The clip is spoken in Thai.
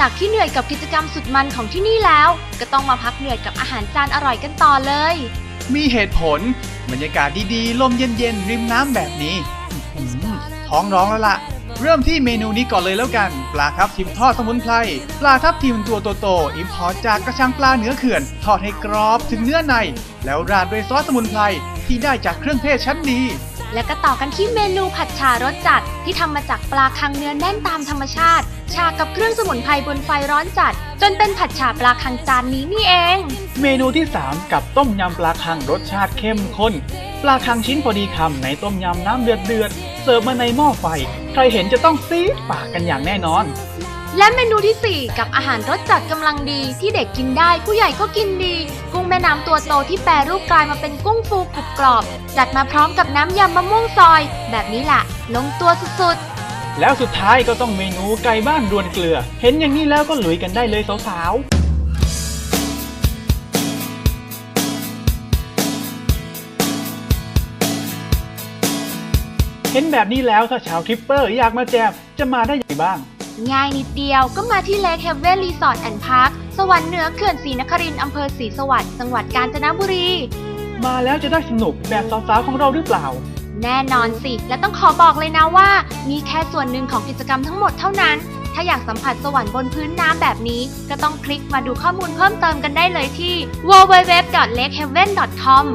จากที่เหนื่อยกับกิจกรรมสุดมันของที่นี่แล้ว ก็ต้องมาพักเหนื่อยกับอาหารจานอร่อยกันต่อเลย มีเหตุผล บรรยากาศดีๆ ลมเย็นๆ ริมน้ำแบบนี้อื้อหือท้องร้องแล้วล่ะ เริ่มที่เมนูนี้ก่อนเลยแล้วกัน ปลาทับทิมทอดสมุนไพร ปลาทับทิมตัวโตๆ อิมพอร์ตจากกระชังปลาเหนือเขื่อน ทอดให้กรอบถึงเนื้อใน แล้วราดด้วยซอสสมุนไพร ที่ได้จากเครื่องเทศชั้นดี แล้วก็ต่อกันที่เมนูผัดฉารสจัด ที่ทำมาจากปลาคังเนื้อแน่นตามธรรมชาติฉากับเครื่องสมุนไพรบนไฟร้อนจัด จนเป็นผัดฉาปลาคังจานนี้นี่เอง เมนูที่ 3 กับต้มยำปลาคังรสชาติเข้มข้น ปลาคังชิ้นพอดีคำในต้มยำน้ำเดือดเดือดๆเสิร์ฟมาในหม้อไฟ ใครเห็นจะต้องซีดปากกันอย่างแน่นอน และเมนูทีสี่ 4 กับอาหารรสจัดกำลังดีที่เด็กกินได้ผู้ใหญ่ก็กินดี กุ้งแม่น้ำตัวโตที่แปรรูปกลายมาเป็นกุ้งฟูกรุบกรอบ จัดมาพร้อมกับน้ำยำมะม่วงซอย แบบนี้แหละลงตัวสุดๆ แล้วสุดท้ายก็ต้องเมนูไก่บ้านรวนเกลือ เห็นอย่างนี้แล้วก็ลุยกันได้เลยสาวๆเห็นแบบนี้แล้วถ้าชาวทริปเปอร์อยากมาแจมจะมาได้อย่างไรบ้าง ง่ายนิดเดียวก็มาที่เลคเฮเวนรีสอร์ทแอนด์พาร์คสวรรค์เหนือเขื่อนศรีนครินทร์อำเภอศรีสวัสดิ์จังหวัดกาญจนบุรี มาแล้วจะได้สนุกแบบสาวๆของเราหรือเปล่า แน่นอนสิ และต้องขอบอกเลยนะว่ามีแค่ส่วนหนึ่งของกิจกรรมทั้งหมดเท่านั้น ถ้าอยากสัมผัสสวรรค์บนพื้นน้ำแบบนี้ ก็ต้องคลิกมาดูข้อมูลเพิ่มเติมกันได้เลยที่ www.lakehaven.com